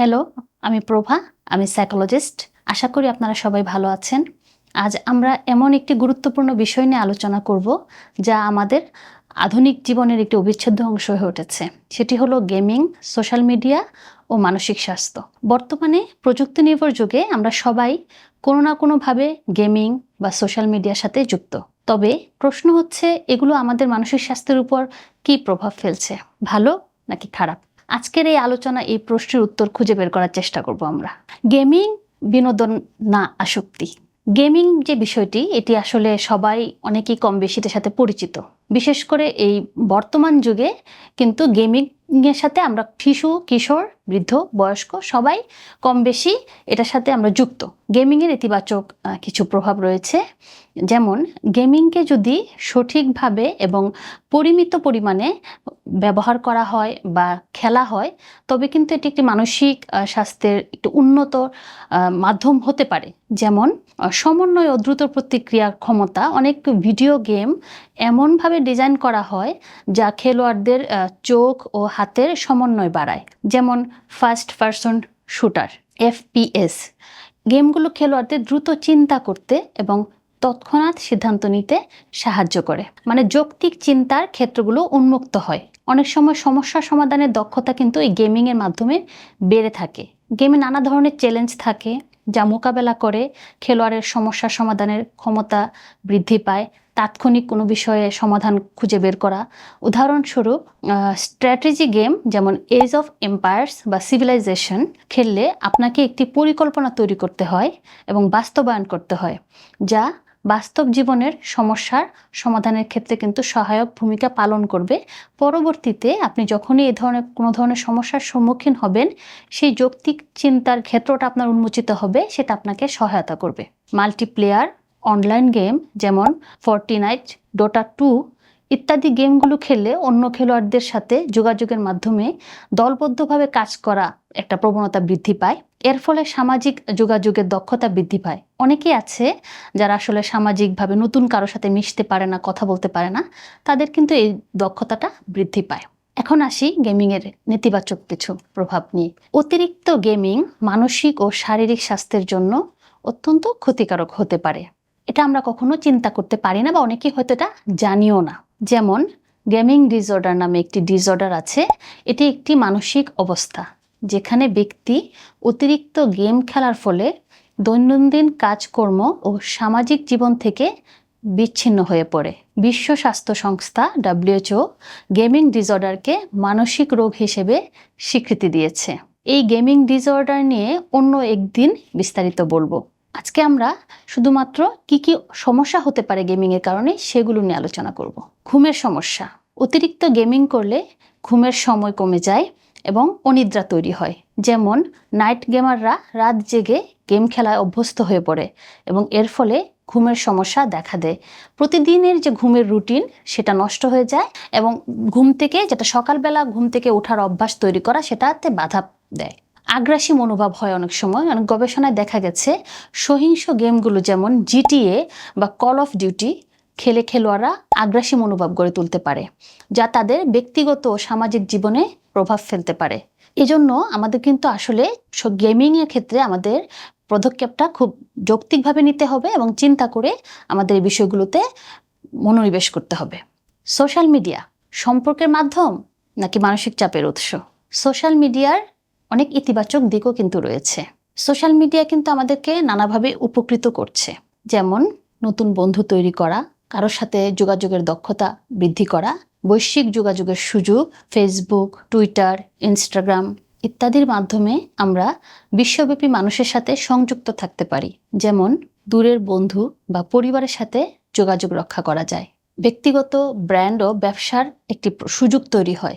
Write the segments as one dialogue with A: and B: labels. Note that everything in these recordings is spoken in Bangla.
A: হ্যালো আমি প্রভা, আমি সাইকোলজিস্ট আশা করি আপনারা সবাই ভালো আছেন। আজ আমরা এমন একটি গুরুত্বপূর্ণ বিষয় নিয়ে আলোচনা করব, যা আমাদের আধুনিক জীবনের একটি অবিচ্ছেদ্য অংশ হয়ে উঠেছে। সেটি হলো গেমিং, সোশ্যাল মিডিয়া ও মানসিক স্বাস্থ্য। বর্তমানে প্রযুক্তি নির্ভর যুগে আমরা সবাই কোনো না কোনোভাবে গেমিং বা সোশ্যাল মিডিয়ার সাথে যুক্ত। তবে প্রশ্ন হচ্ছে, এগুলো আমাদের মানসিক স্বাস্থ্যের উপর কি প্রভাব ফেলছে, ভালো নাকি খারাপ? আজকের এই আলোচনা, এই প্রশ্নের উত্তর খুঁজে বের করার চেষ্টা করব আমরা। গেমিং বিনোদন না আসক্তি। গেমিং যে বিষয়টি, এটি আসলে সবাই অনেকেই কম বেশি সাথে পরিচিত। বিশেষ করে এই বর্তমান যুগে কিন্তু গেমিং এর সাথে আমরা শিশু, কিশোর, বৃদ্ধ, বয়স্ক সবাই কম বেশি এটার সাথে আমরা যুক্ত। গেমিংয়ের ইতিবাচক কিছু প্রভাব রয়েছে। যেমন গেমিংকে যদি সঠিকভাবে এবং পরিমিত পরিমাণে ব্যবহার করা হয় বা খেলা হয়, তবে কিন্তু এটি একটি মানসিক স্বাস্থ্যের একটু উন্নত মাধ্যম হতে পারে। যেমন সমন্বয় ও দ্রুত প্রতিক্রিয়ার ক্ষমতা, অনেক ভিডিও গেম এমনভাবে ডিজাইন করা হয় যা খেলোয়াড়দের চোখ ও হাতের সমন্বয় বাড়ায়, যেমন ফার্স্ট পারসন শুটার এফপিএস গেমগুলো খেলোয়াড়দের দ্রুত চিন্তা করতে এবং তৎক্ষণাৎ সিদ্ধান্ত নিতে সাহায্য করে। মানে যৌক্তিক চিন্তার ক্ষেত্রগুলো উন্মুক্ত হয়। অনেক সময় সমস্যা সমাধানের দক্ষতা কিন্তু এই গেমিংয়ের মাধ্যমে বেড়ে থাকে। গেমে নানা ধরনের চ্যালেঞ্জ থাকে, যা মোকাবেলা করে, খেলোয়াড়ের সমস্যা সমাধানের ক্ষমতা বৃদ্ধি পায় তাৎক্ষণিক কোনো বিষয়ে সমাধান খুঁজে বের করা। উদাহরণস্বরূপ স্ট্র্যাটেজি গেম যেমন এজ অফ এম্পায়ার্স বা সিভিলাইজেশন খেললে আপনাকে একটি পরিকল্পনা তৈরি করতে হয় এবং বাস্তবায়ন করতে হয়, যা বাস্তব জীবনের সমস্যার সমাধানের ক্ষেত্রে কিন্তু সহায়ক ভূমিকা পালন করবে। পরবর্তীতে আপনি যখনই এ ধরনের, কোনো ধরনের সমস্যার সম্মুখীন হবেন, সেই যৌক্তিক চিন্তার ক্ষেত্রটা আপনার উন্মোচিত হবে, সেটা আপনাকে সহায়তা করবে। মাল্টিপ্লেয়ার অনলাইন গেম যেমন ফর্টিনাইট ডোটা টু ইত্যাদি গেমগুলো খেললে অন্য খেলোয়াড়দের সাথে যোগাযোগের মাধ্যমে দলবদ্ধভাবে কাজ করা একটা প্রবণতা বৃদ্ধি পায়। এর ফলে সামাজিক যোগাযোগের দক্ষতা বৃদ্ধি পায়। অনেকেই আছে যারা আসলে সামাজিকভাবে নতুন কারোর সাথে মিশতে পারে না, কথা বলতে পারে না, তাদের কিন্তু এই দক্ষতাটা বৃদ্ধি পায়। এখন আসি গেমিংয়ের নেতিবাচক কিছু প্রভাব নিয়ে। অতিরিক্ত গেমিং মানসিক ও শারীরিক স্বাস্থ্যের জন্য অত্যন্ত ক্ষতিকারক হতে পারে। এটা আমরা কখনো চিন্তা করতে পারি না বা অনেকে হয়তো এটা জানিও না। যেমন গেমিং ডিসঅর্ডার নামে একটি ডিসঅর্ডার আছে, এটি একটি মানসিক অবস্থা যেখানে ব্যক্তি অতিরিক্ত গেম খেলার ফলে দৈনন্দিন কাজকর্ম ও সামাজিক জীবন থেকে বিচ্ছিন্ন হয়ে পড়ে। বিশ্ব স্বাস্থ্য সংস্থা ডাব্লিউএচও গেমিং ডিসঅর্ডারকে মানসিক রোগ হিসেবে স্বীকৃতি দিয়েছে। এই গেমিং ডিসঅর্ডার নিয়ে অন্য একদিন বিস্তারিত বলব। আজকে আমরা শুধুমাত্র কি কি সমস্যা হতে পারে গেমিংয়ের কারণে সেগুলো নিয়ে আলোচনা করব। ঘুমের সমস্যা। অতিরিক্ত গেমিং করলে ঘুমের সময় কমে যায় এবং অনিদ্রা তৈরি হয়। যেমন, নাইট গেমাররা রাত জেগে গেম খেলায় অভ্যস্ত হয়ে পড়ে এবং এর ফলে ঘুমের সমস্যা দেখা দেয়। প্রতিদিনের যে ঘুমের রুটিন, সেটা নষ্ট হয়ে যায় এবং ঘুম থেকে, যেটা সকালবেলা ঘুম থেকে ওঠার অভ্যাস তৈরি করা, সেটাতে বাধা দেয়। আগ্রাসী মনোভাব হয় অনেক সময়। অনেক গবেষণায় দেখা গেছে, সহিংস গেমগুলো যেমন জিটিএ বা কল অফ ডিউটি খেলে খেলোয়াড়রা আগ্রাসী মনোভাব গড়ে তুলতে পারে, যা তাদের ব্যক্তিগত ও সামাজিক জীবনে প্রভাব ফেলতে পারে। এজন্য আমাদের কিন্তু আসলে গেমিং এর ক্ষেত্রে আমাদের পদক্ষেপটা খুব যৌক্তিকভাবে নিতে হবে এবং চিন্তা করে আমাদের এই বিষয়গুলোতে মনোনিবেশ করতে হবে। সোশ্যাল মিডিয়া সম্পর্কের মাধ্যম নাকি মানসিক চাপের উৎস? সোশ্যাল মিডিয়ার অনেক ইতিবাচক দিকও কিন্তু রয়েছে। সোশ্যাল মিডিয়া কিন্তু আমাদেরকে নানাভাবে উপকৃত করছে। যেমন, নতুন বন্ধু তৈরি করা, কারোর সাথে যোগাযোগের দক্ষতা বৃদ্ধি করা, বৈশ্বিক যোগাযোগের সুযোগ ফেসবুক টুইটার ইনস্টাগ্রাম ইত্যাদির মাধ্যমে আমরা বিশ্বব্যাপী মানুষের সাথে সংযুক্ত থাকতে পারি। যেমন, দূরের বন্ধু বা পরিবারের সাথে যোগাযোগ রক্ষা করা যায়। ব্যক্তিগত ব্র্যান্ড ও ব্যবসার একটি সুযোগ তৈরি হয়।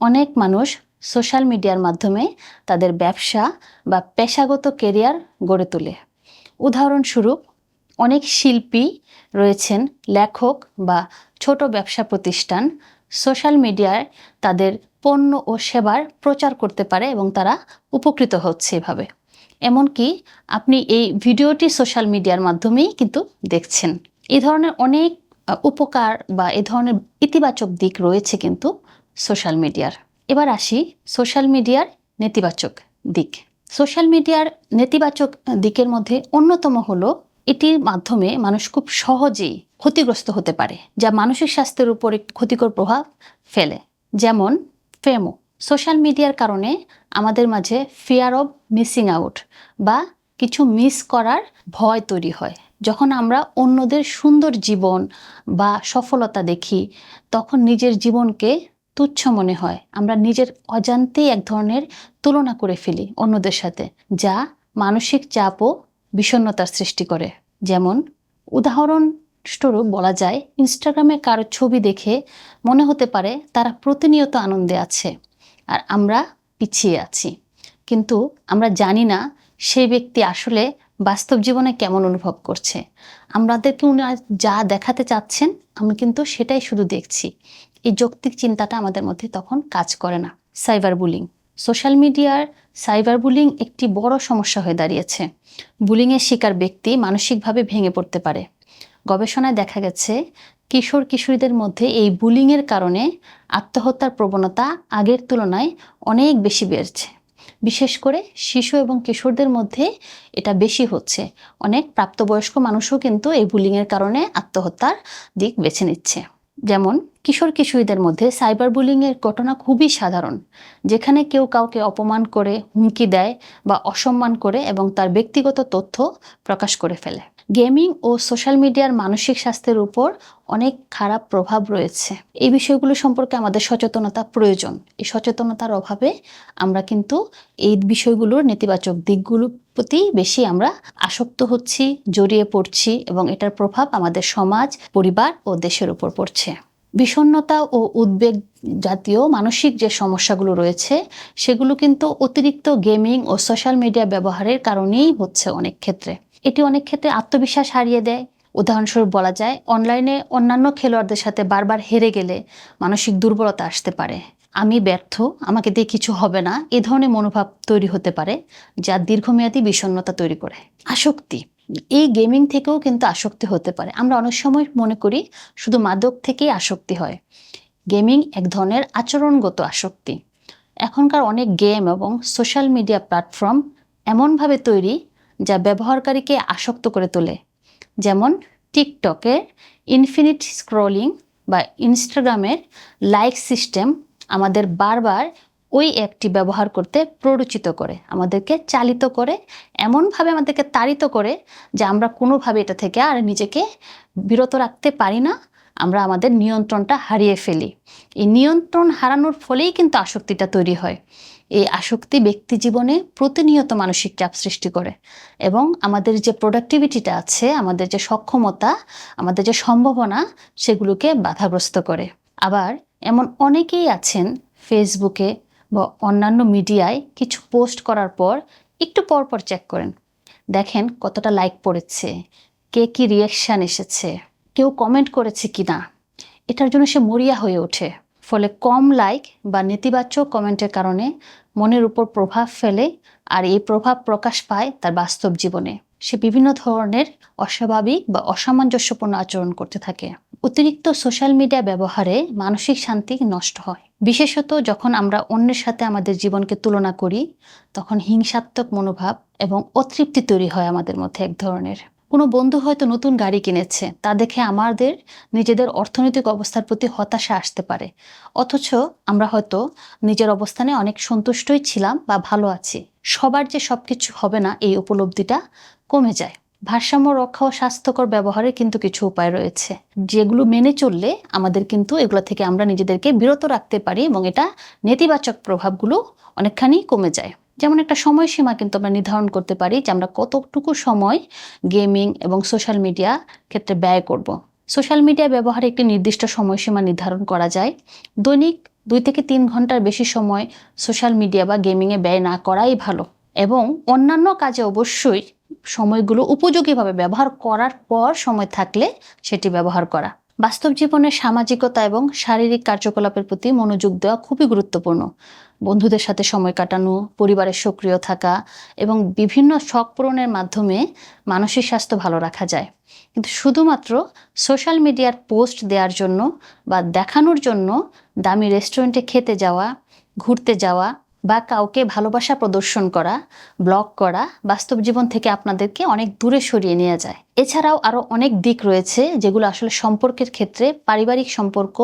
A: অনেক মানুষ সোশ্যাল মিডিয়ার মাধ্যমে তাদের ব্যবসা বা পেশাগত কেরিয়ার গড়ে তোলে। উদাহরণস্বরূপ, অনেক শিল্পী রয়েছেন, লেখক বা ছোট ব্যবসা প্রতিষ্ঠান। সোশ্যাল মিডিয়ায় তাদের পণ্য ও সেবার প্রচার করতে পারে এবং তারা উপকৃত হচ্ছে এভাবে। এমনকি আপনি এই ভিডিওটি সোশ্যাল মিডিয়ার মাধ্যমেই কিন্তু দেখছেন। এই ধরনের অনেক উপকার বা এ ধরনের ইতিবাচক দিক রয়েছে কিন্তু সোশ্যাল মিডিয়ার। এবার আসি সোশ্যাল মিডিয়ার নেতিবাচক দিক। সোশ্যাল মিডিয়ার নেতিবাচক দিকের মধ্যে অন্যতম হলো এটির মাধ্যমে মানুষ খুব সহজেই ক্ষতিগ্রস্ত হতে পারে, যা মানসিক স্বাস্থ্যের উপর একটি ক্ষতিকর প্রভাব ফেলে। যেমন ফেমো সোশ্যাল মিডিয়ার কারণে আমাদের মাঝে ফিয়ার অব মিসিং আউট বা কিছু মিস করার ভয় তৈরি হয়। যখন আমরা অন্যদের সুন্দর জীবন বা সফলতা দেখি, তখন নিজের জীবনকে তুচ্ছ মনে হয়। আমরা নিজের অজান্তেই এক ধরনের তুলনা করে ফেলি অন্যদের সাথে, যা মানসিক চাপ ও বিষণ্ণতার সৃষ্টি করে। যেমন, উদাহরণ স্বরূপ বলা যায়, ইনস্টাগ্রামে কারও ছবি দেখে মনে হতে পারে তারা প্রতিনিয়ত আনন্দে আছে আর আমরা পিছিয়ে আছি। কিন্তু আমরা জানি না সেই ব্যক্তি আসলে বাস্তব জীবনে কেমন অনুভব করছে? আমাদেরকে উনি যা দেখাতে চাচ্ছেন, আমি কিন্তু সেটাই শুধু দেখছি। এই যৌক্তিক চিন্তাটা আমাদের মধ্যে তখন কাজ করে না। Cyber bullying. সোশ্যাল মিডিয়ার সাইবার বুলিং একটি বড় সমস্যা হয়ে দাঁড়িয়েছে। বুলিংয়ের শিকার ব্যক্তি মানসিকভাবে ভেঙে পড়তে পারে। গবেষণায় দেখা গেছে, কিশোর কিশোরীদের মধ্যে এই বুলিংয়ের কারণে আত্মহত্যার প্রবণতা আগের তুলনায় অনেক বেশি বেড়েছে। বিশেষ করে শিশু এবং কিশোরদের মধ্যে এটা বেশি হচ্ছে। অনেক প্রাপ্তবয়স্ক মানুষও কিন্তু এই বুলিংয়ের কারণে আত্মহত্যার দিক বেছে নিচ্ছে। যেমন কিশোর কিশোরীদের মধ্যে সাইবার বুলিংয়ের ঘটনা খুবই সাধারণ। যেখানে কেউ কাউকে অপমান করে, হুমকি দেয় বা অসম্মান করে এবং তার ব্যক্তিগত তথ্য প্রকাশ করে ফেলে। গেমিং ও সোশ্যাল মিডিয়ার মানসিক স্বাস্থ্যের উপর অনেক খারাপ প্রভাব রয়েছে। এই বিষয়গুলো সম্পর্কে আমাদের সচেতনতা প্রয়োজন। এই সচেতনতার অভাবে আমরা কিন্তু এই বিষয়গুলোর নেতিবাচক দিকগুলোর প্রতি বেশি আমরা আসক্ত হচ্ছি, জড়িয়ে পড়ছি এবং এটার প্রভাব আমাদের সমাজ, পরিবার ও দেশের উপর পড়ছে। বিষণ্ণতা ও উদ্বেগ জাতীয় মানসিক যে সমস্যাগুলো রয়েছে, সেগুলো কিন্তু অতিরিক্ত গেমিং ও সোশ্যাল মিডিয়া ব্যবহারের কারণেই হচ্ছে অনেক ক্ষেত্রে। এটি অনেক ক্ষেত্রে আত্মবিশ্বাস হারিয়ে দেয়। উদাহরণস্বরূপ বলা যায়, অনলাইনে অন্যান্য খেলোয়াড়দের সাথে বারবার হেরে গেলে মানসিক দুর্বলতা আসতে পারে। আমি ব্যর্থ, আমাকে দিয়ে কিছু হবে না, এ ধরনের মনোভাব তৈরি হতে পারে, যা দীর্ঘমেয়াদী বিষণ্ণতা তৈরি করে। আসক্তি, এই গেমিং থেকেও কিন্তু আসক্তি হতে পারে। আমরা অনেক সময় মনে করি শুধু মাদক থেকেই আসক্তি হয়। গেমিং এক ধরনের আচরণগত আসক্তি। এখনকার অনেক গেম এবং সোশ্যাল মিডিয়া প্ল্যাটফর্ম এমনভাবে তৈরি যা ব্যবহারকারীকে আসক্ত করে তোলে। যেমন টিকটকের ইনফিনিট স্ক্রলিং বা ইনস্টাগ্রামের লাইক সিস্টেম আমাদের বারবার ওই অ্যাপটি ব্যবহার করতে প্ররোচিত করে, আমাদেরকে চালিত করে, এমনভাবে আমাদেরকে তাড়িত করে যে আমরা কোনোভাবে এটা থেকে আর নিজেকে বিরত রাখতে পারি না, আমরা আমাদের নিয়ন্ত্রণটা হারিয়ে ফেলি। এই নিয়ন্ত্রণ হারানোর ফলেই কিন্তু আসক্তিটা তৈরি হয়। এই আসক্তি ব্যক্তি জীবনে প্রতিনিয়ত মানসিক চাপ সৃষ্টি করে এবং আমাদের যে প্রোডাক্টিভিটিটা আছে, আমাদের যে সক্ষমতা, আমাদের যে সম্ভাবনা, সেগুলোকে বাধাগ্রস্ত করে। আবার এমন অনেকেই আছেন ফেসবুকে বা অন্যান্য মিডিয়ায় কিছু পোস্ট করার পর একটু পর পর চেক করেন। দেখেন কতটা লাইক পড়েছে, কে কি রিয়াকশান এসেছে, কেউ কমেন্ট করেছে কি না এটার জন্য সে মরিয়া হয়ে ওঠে। ফলে কম লাইক বা নেতিবাচক কমেন্টের কারণে মনের উপর প্রভাব ফেলে আর এই প্রভাব প্রকাশ পায় তার বাস্তব জীবনে। সে বিভিন্ন ধরনের অস্বাভাবিক বা অসামঞ্জস্যপূর্ণ আচরণ করতে থাকে। অতিরিক্ত সোশ্যাল মিডিয়া ব্যবহারে মানসিক শান্তি নষ্ট হয়। বিশেষত যখন আমরা অন্যের সাথে আমাদের জীবনকে তুলনা করি, তখন হিংসাত্মক মনোভাব এবং অতৃপ্তি তৈরি হয় আমাদের মধ্যে এক ধরনের। কোনো বন্ধু হয়তো নতুন গাড়ি কিনেছে। তা দেখে আমাদের নিজেদের অর্থনৈতিক অবস্থার প্রতি হতাশা আসতে পারে। অথচ আমরা হয়তো নিজের অবস্থানে অনেক সন্তুষ্টই ছিলাম বা ভালো আছি। সবার যে সব কিছু হবে না এই উপলব্ধিটা কমে যায়। ভারসাম্য রক্ষা ও স্বাস্থ্যকর ব্যবহারের কিন্তু কিছু উপায় রয়েছে। যেগুলো মেনে চললে আমাদের কিন্তু এগুলো থেকে আমরা নিজেদেরকে বিরত রাখতে পারি এবং এটা নেতিবাচক প্রভাবগুলো অনেকখানি কমে যায়। যেমন একটা সময়সীমা কিন্তু আমরা নির্ধারণ করতে পারি যে আমরা কতটুকু সময় গেমিং এবং সোশ্যাল মিডিয়া ক্ষেত্রে ব্যয় করব। সোশ্যাল মিডিয়া ব্যবহারে একটি নির্দিষ্ট সময়সীমা নির্ধারণ করা যায় দৈনিক দুই থেকে তিন ঘণ্টার বেশি সময় সোশ্যাল মিডিয়া বা গেমিংয়ে ব্যয় না করাই ভালো এবং অন্যান্য কাজে অবশ্যই সময়গুলো উপযোগীভাবে ব্যবহার করার পর সময় থাকলে সেটি ব্যবহার করা বাস্তব জীবনে সামাজিকতা এবং শারীরিক কার্যকলাপের প্রতি মনোযোগ দেওয়া খুবই গুরুত্বপূর্ণ। বন্ধুদের সাথে সময় কাটানো, পরিবারের সক্রিয় থাকা এবং বিভিন্ন শখ পূরণের মাধ্যমে মানসিক স্বাস্থ্য ভালো রাখা যায়। কিন্তু শুধুমাত্র সোশ্যাল মিডিয়ার পোস্ট দেওয়ার জন্য বা দেখানোর জন্য দামি রেস্টুরেন্টে খেতে যাওয়া, ঘুরতে যাওয়া বা কাউকে ভালোবাসা প্রদর্শন করা ব্লক করা বাস্তব জীবন থেকে আপনাদেরকে অনেক দূরে সরিয়ে নিয়ে যায়। এছাড়াও আরও অনেক দিক রয়েছে যেগুলো আসলে সম্পর্কের ক্ষেত্রে, পারিবারিক সম্পর্ক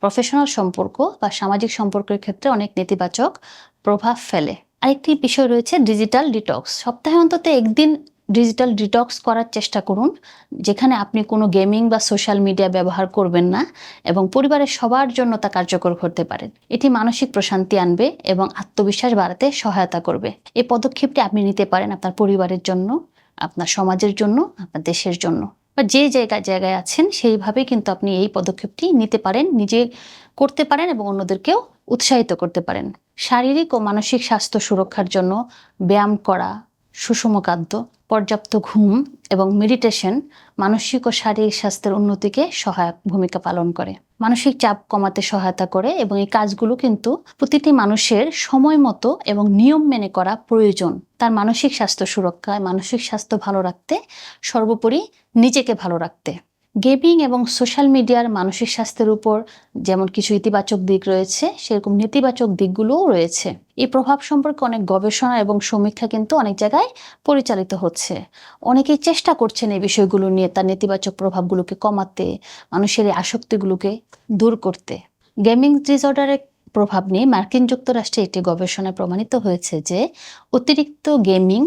A: প্রফেশনাল সম্পর্ক বা সামাজিক সম্পর্কের ক্ষেত্রে অনেক নেতিবাচক প্রভাব ফেলে। আরেকটি বিষয় রয়েছে ডিজিটাল ডিটক্স সপ্তাহে অন্তত একদিন ডিজিটাল ডিটক্স করার চেষ্টা করুন, যেখানে আপনি কোনো গেমিং বা সোশ্যাল মিডিয়া ব্যবহার করবেন না এবং পরিবারের সবার জন্য তা কার্যকর করতে পারেন। এটি মানসিক প্রশান্তি আনবে এবং আত্মবিশ্বাস বাড়াতে সহায়তা করবে। এই পদক্ষেপটি আপনি নিতে পারেন আপনার পরিবারের জন্য, আপনার সমাজের জন্য, আপনার দেশের জন্য। বা যে জায়গায় জায়গায় আছেন সেইভাবে কিন্তু আপনি এই পদক্ষেপটি নিতে পারেন, নিজে করতে পারেন এবং অন্যদেরকেও উৎসাহিত করতে পারেন। শারীরিক ও মানসিক স্বাস্থ্য সুরক্ষার জন্য ব্যায়াম করা সুষম খাদ্য পর্যাপ্ত ঘুম এবং মেডিটেশন মানসিক ও শারীরিক স্বাস্থ্যের উন্নতিকে সহায়ক ভূমিকা পালন করে। মানসিক চাপ কমাতে সহায়তা করে এবং এই কাজগুলো কিন্তু প্রতিটি মানুষের সময় মতো এবং নিয়ম মেনে করা প্রয়োজন। তার মানসিক স্বাস্থ্য সুরক্ষায়, মানসিক স্বাস্থ্য ভালো রাখতে সর্বোপরি নিজেকে ভালো রাখতে। গেমিং এবং সোশ্যাল মিডিয়ার মানসিক স্বাস্থ্যের উপর যেমন কিছু ইতিবাচক দিক রয়েছে, সেরকম নেতিবাচক দিকগুলোও রয়েছে। এই প্রভাব সম্পর্কে অনেক গবেষণা এবং সমীক্ষা কিন্তু অনেক জায়গায় পরিচালিত হচ্ছে। অনেকেই চেষ্টা করছেন এই বিষয়গুলো নিয়ে তার নেতিবাচক প্রভাবগুলোকে কমাতে, মানুষের এই আসক্তিগুলোকে দূর করতে। গেমিং ডিসঅর্ডারের প্রভাব নিয়ে মার্কিন যুক্তরাষ্ট্রে একটি গবেষণায় প্রমাণিত হয়েছে যে, অতিরিক্ত গেমিং,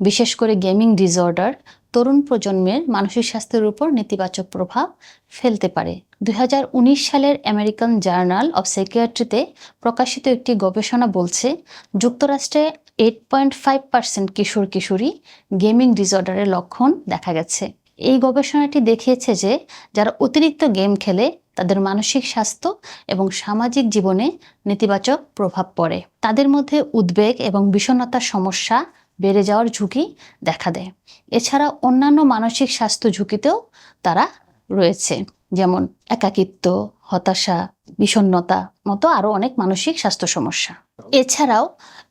A: বিশেষ করে গেমিং ডিসঅর্ডার তরুণ প্রজন্মের মানসিক স্বাস্থ্যের উপর নেতিবাচক প্রভাব ফেলতে পারে। দু হাজার উনিশ সালের আমেরিকান জার্নাল অব সাইকিয়াট্রিতে প্রকাশিত একটি গবেষণা বলছে, যুক্তরাষ্ট্রে এইট পয়েন্ট ফাইভ পার্সেন্ট কিশোর কিশোরী গেমিং ডিসঅর্ডারের লক্ষণ দেখা গেছে। এই গবেষণাটি দেখিয়েছে যে, যারা অতিরিক্ত গেম খেলে, তাদের মানসিক স্বাস্থ্য এবং সামাজিক জীবনে নেতিবাচক প্রভাব পড়ে। তাদের মধ্যে উদ্বেগ এবং বিষণ্ণতার সমস্যা বেড়ে যাওয়ার ঝুঁকি দেখা দেয়। এছাড়া অন্যান্য মানসিক স্বাস্থ্য ঝুঁকিতেও তারা রয়েছে, যেমন একাকিত্ব, হতাশা বিষণ্নতা মতো আরও অনেক মানসিক স্বাস্থ্য সমস্যা। এছাড়াও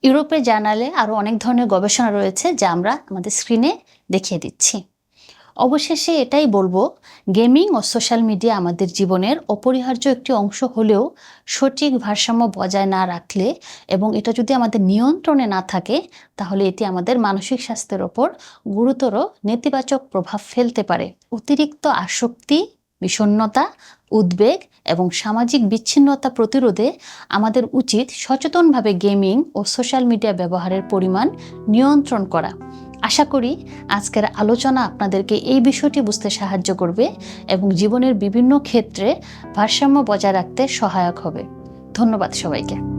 A: ইউরোপের জার্নালে আরও অনেক ধরনের গবেষণা রয়েছে যা আমরা আমাদের স্ক্রিনে দেখিয়ে দিচ্ছি। অবশেষে এটাই বলব, গেমিং ও সোশ্যাল মিডিয়া আমাদের জীবনের অপরিহার্য একটি অংশ হলেও সঠিক ভারসাম্য বজায় না রাখলে এবং এটা যদি আমাদের নিয়ন্ত্রণে না থাকে, তাহলে এটি আমাদের মানসিক স্বাস্থ্যের ওপর গুরুতর নেতিবাচক প্রভাব ফেলতে পারে। অতিরিক্ত আসক্তি, বিষণ্ণতা, উদ্বেগ এবং সামাজিক বিচ্ছিন্নতা প্রতিরোধে আমাদের উচিত সচেতনভাবে গেমিং ও সোশ্যাল মিডিয়া ব্যবহারের পরিমাণ নিয়ন্ত্রণ করা। আশা করি আজকের আলোচনা আপনাদেরকে এই বিষয়টি বুঝতে সাহায্য করবে এবং জীবনের বিভিন্ন ক্ষেত্রে ভারসাম্য বজায় রাখতে সহায়ক হবে। ধন্যবাদ সবাইকে।